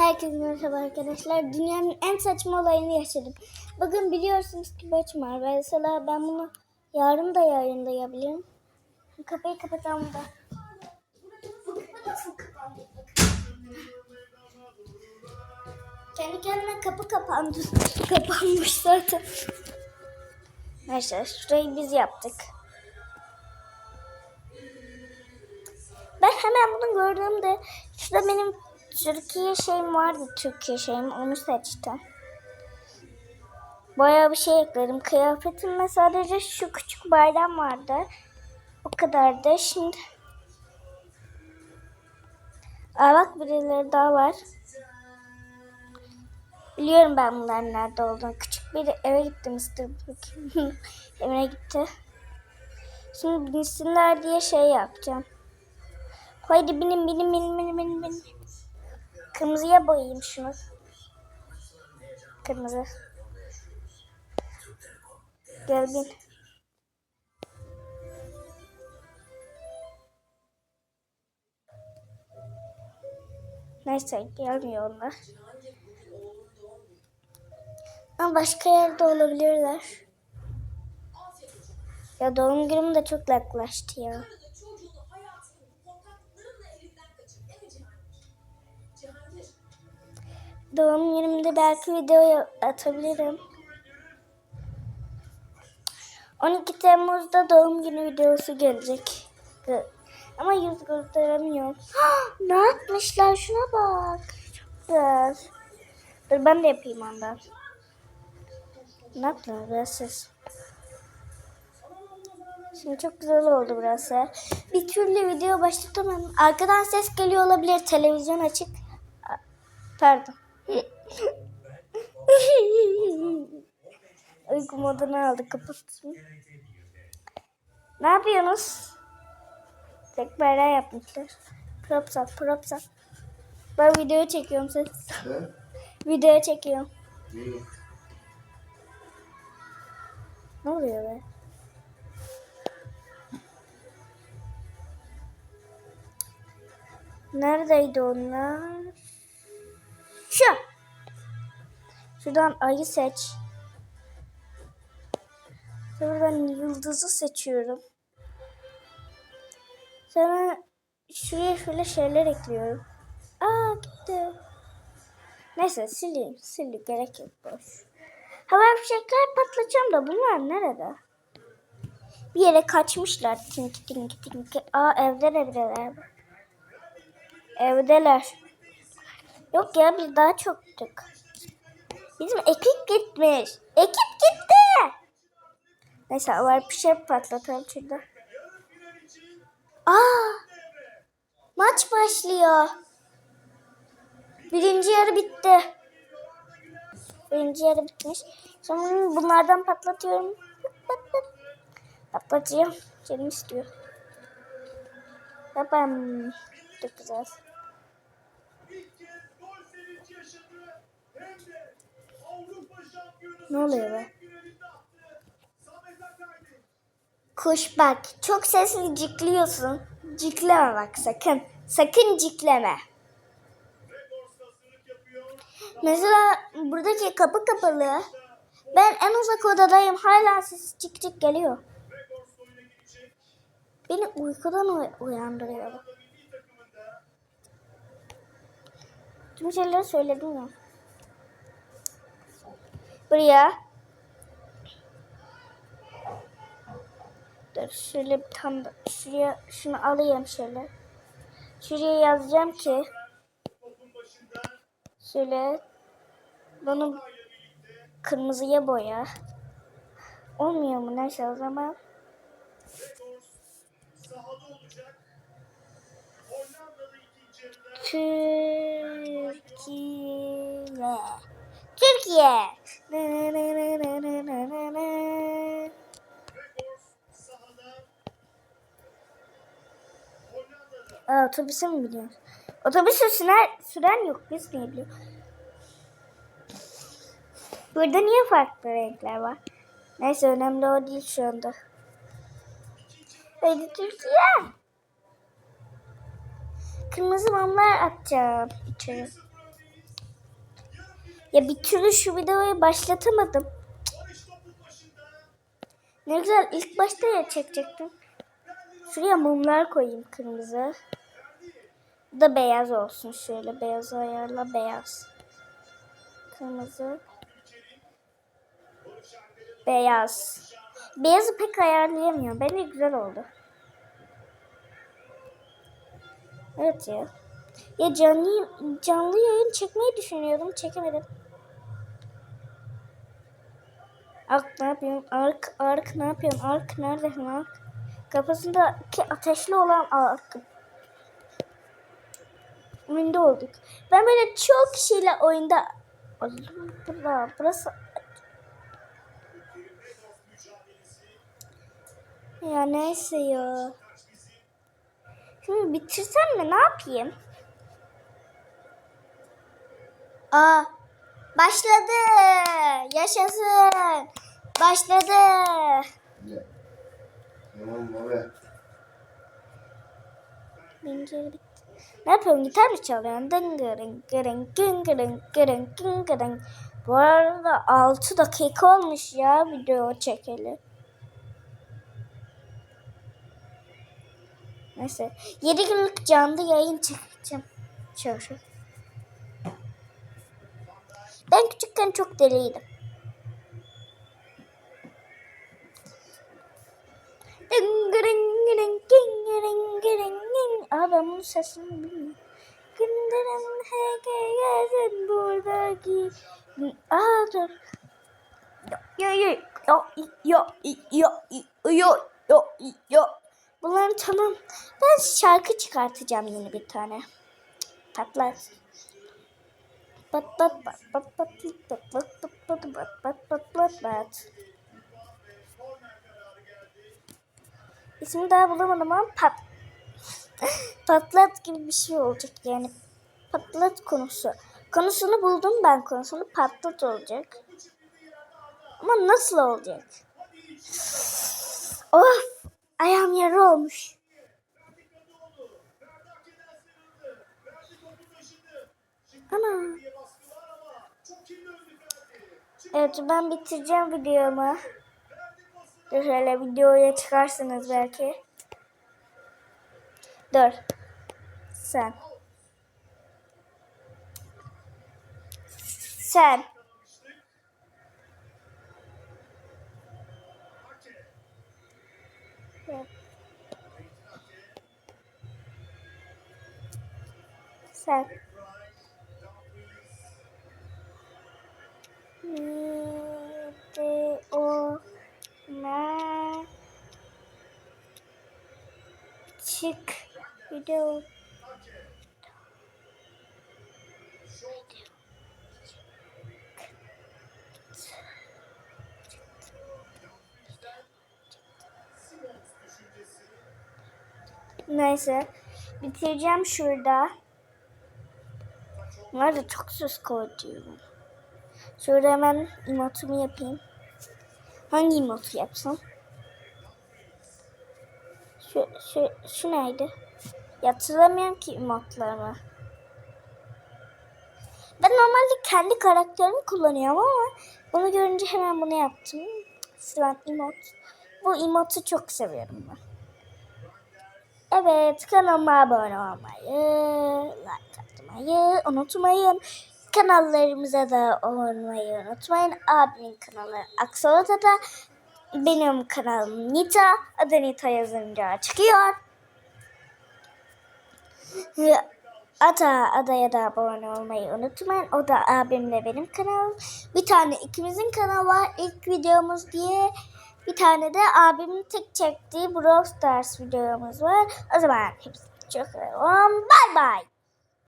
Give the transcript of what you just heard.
Herkese merhaba arkadaşlar. Dünyanın en saçma olayını yaşadım. Bugün biliyorsunuz ki maçım var. Mesela ben bunu yarın da yayınlayabilirim. Kapıyı kapatalım da. Kendi kendine kapı kapandı. Kapanmış zaten. Neyse şurayı biz yaptık. Ben hemen bunu gördüğümde şurada benim Türkiye şeyim vardı. Türkiye şeyim onu seçtim. Bayağı bir şey ekledim. Kıyafetimde sadece şu küçük bayram vardı. O kadar da şimdi. Aa bak birileri daha var. Biliyorum ben bunların nerede olduğunu. Küçük bir eve gittim istedim. Evine gitti. Şimdi binsinler diye şey yapacağım. Haydi binin binin binin binin binin binin. Kırmızıya boyayayım şunu. Kırmızı. Gel bin. Neyse gelmiyor onlar. Ama başka yerde olabilirler. Ya doğum günüm de çok yaklaştı ya. Doğum günümde belki video atabilirim. 12 Temmuz'da doğum günü videosu gelecek. Ama yüz gösteremiyorum. ne yapmışlar? Şuna bak. Güzel. Dur ben de yapayım ondan. Ne yaptın burası? Şimdi çok güzel oldu burası. Bir türlü video başlatamam. Arkadan ses geliyor olabilir. Televizyon açık. Pardon. Uyku modunu aldı. Kapattım. Ne yapıyorsunuz? Tek bayrağı yapmışlar. Props up, props up. Ben video çekiyorum ses. Video çekiyorum. Ne oluyor be? Neredeydi onlar? Şu. Şuradan ayı seç. Şuradan yıldızı seçiyorum. Sonra şuraya şöyle şeyler ekliyorum. Aa gitti. Neyse sileyim. Sileyim. Gerek yok boş. Hava fişekler patlatacağım da bunlar nerede? Bir yere kaçmışlar. Tinki tinki tinki. Aa evde evdeler. Evdeler. Yok ya biz daha çoktuk. Bizim ekip gitmiş. Ekip gitti. Neyse var bir şey patlatalım şurada. Aa! Maç başlıyor. Birinci yarı bitti. Birinci yarı bitmiş. Sonra bunlardan patlatıyorum. Patlatacağım. Canım istiyor. Yapam. Çok güzel. Ne oluyor be? Kuş bak çok sesli cikliyorsun. Cikleme bak sakın. Sakın cikleme. Mesela buradaki kapı kapalı. Ben en uzak odadayım. Hala ses cik cik geliyor. Beni uykudan uy- uyandırıyor. Tüm şeyleri söyledim ya. Buraya. Dur şöyle tane da- şuraya şunu alayım şöyle. Şuraya yazacağım ki şöyle bunu kırmızıya boya. Olmuyor mu neyse o zaman. Türkiye. Türkiye. Ne, ne, ne, ne, ne, ne, ne, ne. Aa, otobüse mi biliyoruz? Otobüse süren, süren yok. Biz niye biliyoruz? Burada niye farklı renkler var? Neyse önemli o değil şu anda. Haydi Türkiye. Kırmızı mumlar atacağım içeri. Ya bir türlü şu videoyu başlatamadım. Ne güzel ilk başta ya çekecektim. Şuraya mumlar koyayım kırmızı. Bu da beyaz olsun şöyle. Beyaz ayarla beyaz. Kırmızı. Beyaz. Beyazı pek ayarlayamıyorum. Bence güzel oldu. Evet ya. Ya canlı, canlı yayın çekmeyi düşünüyordum. Çekemedim. Ark ne yapıyorsun? Ark, Ark ne yapıyorsun? Ark neredesin Ark? Kafasındaki ateşli olan Ark. Oyunda olduk. Ben böyle çok kişiyle oyunda... Oğlum, bura, burası... Ya neyse ya. Şimdi bitirsem mi? Ne yapayım? Aa, başladı. Yaşasın. Başladı. Tamam baba. Birinci yarı bitti. Ne yapıyorsun? Gitar mı çalıyorsun? Dıngırın, gırın, gıngırın, gırın, gıngırın. Bu arada 6 dakika olmuş ya video çekeli. Neyse. 7 günlük canlı yayın çekeceğim. Çalışıyorum. küçükken çok deliydim. Aa ben bunun sesini bilmiyorum. Gündürüm hekeyezin buradaki. Aa dur. Yo yo yo yo yo yo yo yo Bunların tamam. Ben şarkı çıkartacağım yeni bir tane. Patlar. Pat pat pat pat pat pat pat pat pat pat pat pat pat. İsmi daha bulamadım ama pat patlat gibi bir şey olacak yani patlat konusu. Konusunu buldum ben konusunu patlat olacak. Ama nasıl olacak? Of ayağım yara olmuş. Ana. Evet ben bitireceğim videomu. Dur hele videoya çıkarsınız belki. Dur. Sen. Sen. Sen. çık video Neyse bitireceğim şurada. Nerede çok söz koyuyorum. Şurada hemen emotumu yapayım. Hangi emotu yapsam? Şu, şu, şu neydi? Ya Hatırlamıyorum ki emotlarımı. Ben normalde kendi karakterimi kullanıyorum ama bunu görünce hemen bunu yaptım. Sıran emot. Bu emotu çok seviyorum ben. Evet kanalıma abone olmayı, like atmayı unutmayın. Kanallarımıza da olmayı unutmayın. Abimin kanalı Aksolot'a da benim kanalım Nita. Adı Nita yazınca çıkıyor. Ata adaya da abone olmayı unutmayın. O da abimle benim kanalım. Bir tane ikimizin kanalı var. İlk videomuz diye. Bir tane de abimin tek çektiği Brawl Stars videomuz var. O zaman hepsi çok seviyorum. Bye bye.